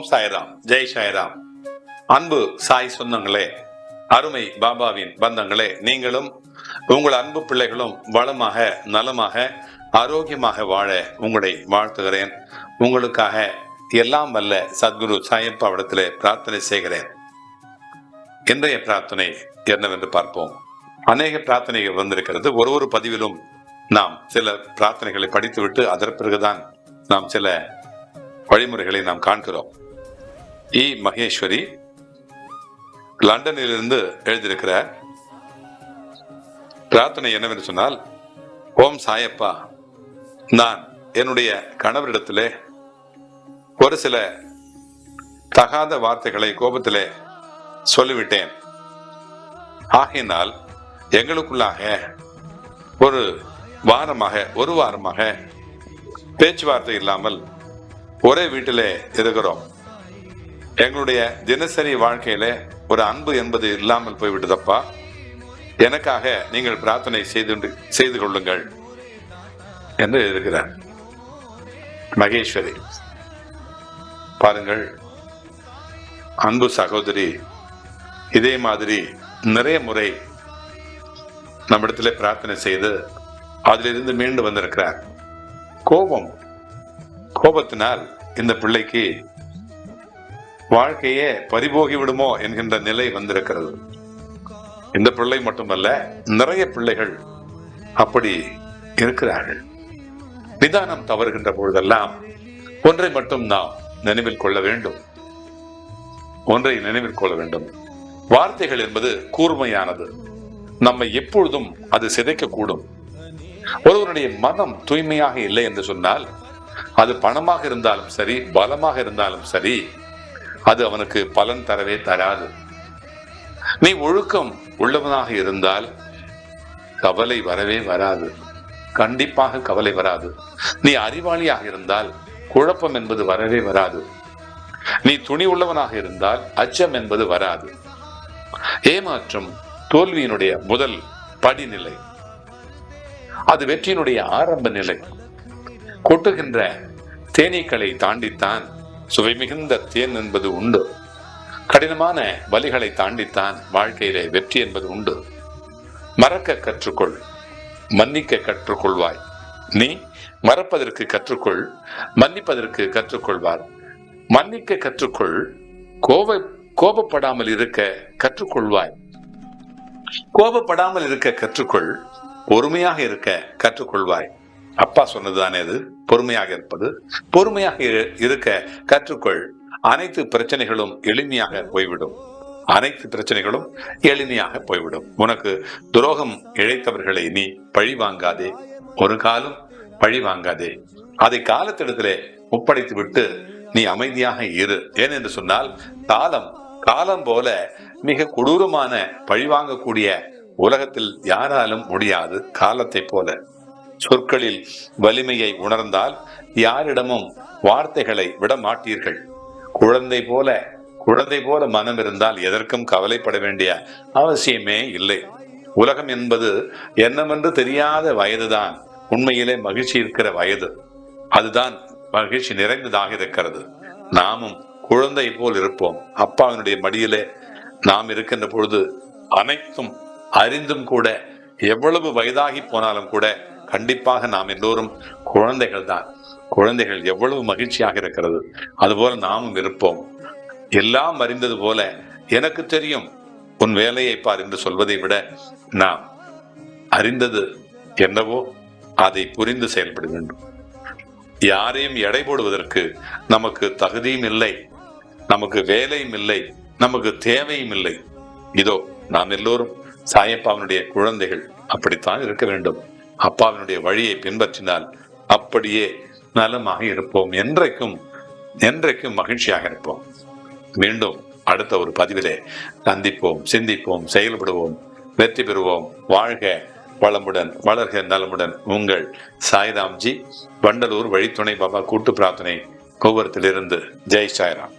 ஓம் சாய்ராம். ஜெய் சாய்ராம். அன்பு சாய் சொந்தங்களே அருமை பாபாவின் பந்தங்களே நீங்களும் உங்கள் அன்பு பிள்ளைகளும் வளமாக நலமாக ஆரோக்கியமாக வாழ உங்களை வாழ்த்துகிறேன். உங்களுக்காக எல்லாம் வல்ல சத்குரு சாயப்பாவிடத்திலே பிரார்த்தனை செய்கிறேன். இன்றைய பிரார்த்தனை என்னவென்று பார்ப்போம். அநேக பிரார்த்தனைகள் வந்திருக்கிறது. ஒரு ஒரு பதிவிலும் நாம் சில பிரார்த்தனைகளை படித்துவிட்டு அதற்கு பிறகுதான் நாம் சில வழிமுறைகளை நாம் காண்கிறோம். இ. மகேஸ்வரி லண்டனிலிருந்து எழுதியிருக்கிறார். பிரார்த்தனை என்னவென்று சொன்னால் ஓம் சாயப்பா நான் என்னுடைய கணவரிடத்திலே ஒரு சில தகாத வார்த்தைகளை கோபத்திலே சொல்லிவிட்டேன். ஆகையினால் எங்களுக்குள்ளாக ஒரு வாரமாக ஒரு வாரமாக பேச்சுவார்த்தை இல்லாமல் ஒரே வீட்டிலே இருக்கிறோம். எங்களுடைய தினசரி வாழ்க்கையில ஒரு அன்பு என்பது இல்லாமல் போய்விட்டதப்பா? எனக்காக நீங்கள் பிரார்த்தனை செய்து செய்து கொள்ளுங்கள் என்று இருக்கிறார் மகேஸ்வரி பாருங்கள் அன்பு சகோதரி இதே மாதிரி நிறைய முறை நம்மிடத்துல பிரார்த்தனை செய்து அதிலிருந்து மீண்டு வந்திருக்கிறார். கோபம் கோபத்தினால் இந்த பிள்ளைக்கு வாழ்க்கையே பறிபோகி விடுமோ என்கின்ற நிலை வந்திருக்கிறது. இந்த பிள்ளை மட்டுமல்ல நிறைய பிள்ளைகள் அப்படி இருக்கிறார்கள். நிதானம் தவறுகின்ற பொழுதெல்லாம் ஒன்றை மட்டும் நாம் நினைவில் கொள்ள வேண்டும். ஒன்றை நினைவில் கொள்ள வேண்டும். வார்த்தைகள் என்பது கூர்மையானது. நம்மை எப்பொழுதும் அது சிதைக்கக்கூடும். ஒருவருடைய மனம் தூய்மையாக இல்லை என்று சொன்னால் அது பணமாக இருந்தாலும் சரி பலமாக இருந்தாலும் சரி அது அவனுக்கு பலன் தரவே தராது. நீ ஒழுக்கம் உள்ளவனாக இருந்தால் கவலை வரவே வராது. கண்டிப்பாக கவலை வராது. நீ அறிவாளியாக இருந்தால் குழப்பம் என்பது வரவே வராது. நீ துணி உள்ளவனாக இருந்தால் அச்சம் என்பது வராது. ஏமாற்றம் தோல்வியினுடைய முதல் படிநிலை. அது வெற்றியினுடைய ஆரம்ப நிலை. கொட்டுகின்ற தேனீக்களை தாண்டித்தான் சுவை மிகுந்த தேன் என்பது உண்டு. கடினமான வலிகளை தாண்டித்தான் வாழ்க்கையிலே வெற்றி என்பது உண்டு. மறக்க கற்றுக்கொள். மன்னிக்க கற்றுக்கொள்வாய். நீ மறப்பதற்கு கற்றுக்கொள். மன்னிப்பதற்கு கற்றுக்கொள்வார். மன்னிக்க கற்றுக்கொள். கோப கோபப்படாமல் இருக்க கற்றுக்கொள்வாய். கோபப்படாமல் இருக்க கற்றுக்கொள். பொறுமையாக இருக்க கற்றுக்கொள்வாய். அப்பா சொன்னதுதானே அது? பொறுமையாக இருப்பது. பொறுமையாக இரு- இருக்க கற்றுக்கொள். அனைத்து பிரச்சனைகளும் எளிமையாக போய்விடும். அனைத்து பிரச்சனைகளும் எளிமையாக போய்விடும். உனக்கு துரோகம் இழைத்தவர்களை நீ பழி வாங்காதே. ஒரு காலம் பழி வாங்காதே. அதை காலத்திடத்திலே ஒப்படைத்து விட்டு நீ அமைதியாக இரு. ஏனென்று சொன்னால் காலம் காலம் போல மிக கொடூரமான பழிவாங்கக்கூடிய உலகத்தில் யாராலும் முடியாது காலத்தை போல. சொற்களில் வலிமையை உணர்ந்தால் யாரிடமும் வார்த்தைகளை விட மாட்டீர்கள். குழந்தை போல குழந்தை போல மனம் இருந்தால் எதற்கும் கவலைப்பட வேண்டிய அவசியமே இல்லை. உலகம் என்பது என்னவென்று தெரியாத வயதுதான். உண்மையிலே மகிழ்ச்சி இருக்கிற வயது. அதுதான் மகிழ்ச்சி நிறைந்ததாக இருக்கிறது. நாமும் குழந்தை போல் இருப்போம். அப்பாவினுடைய மடியிலே நாம் இருக்கின்ற பொழுது அனைத்தும் அறிந்தும் கூட எவ்வளவு வயதாகி போனாலும் கூட கண்டிப்பாக நாம் எல்லோரும் குழந்தைகள் தான் குழந்தைகள் எவ்வளவு மகிழ்ச்சியாக இருக்கிறது. அதுபோல நாமும் இருப்போம். எல்லாம் அறிந்தது போல எனக்கு தெரியும் உன் வேலையை பார் என்று சொல்வதை விட நாம் அறிந்தது என்னவோ அதை புரிந்து செயல்பட வேண்டும். யாரையும் எடை போடுவதற்கு நமக்கு தகுதியும் இல்லை நமக்கு வேலையும் இல்லை நமக்கு தேவையும் இல்லை. இதோ நாம் எல்லோரும் சாயப்பாவினுடைய குழந்தைகள் அப்படித்தான் இருக்க வேண்டும். அப்பாவினுடைய வழியை பின்பற்றினால் அப்படியே நலமாக இருப்போம். என்றைக்கும் என்றைக்கும் மகிழ்ச்சியாக இருப்போம். மீண்டும் அடுத்த ஒரு பதிவிலே சந்திப்போம் சிந்திப்போம் செயல்படுவோம் வெற்றி பெறுவோம். வாழ்க வளமுடன் வளர்க நலமுடன். உங்கள் சாய்ராம்ஜி வண்டலூர் வழித்துணை பாபா கூட்டு பிரார்த்தனை கோபுரத்திலிருந்து. ஜெய் சாய்ராம்.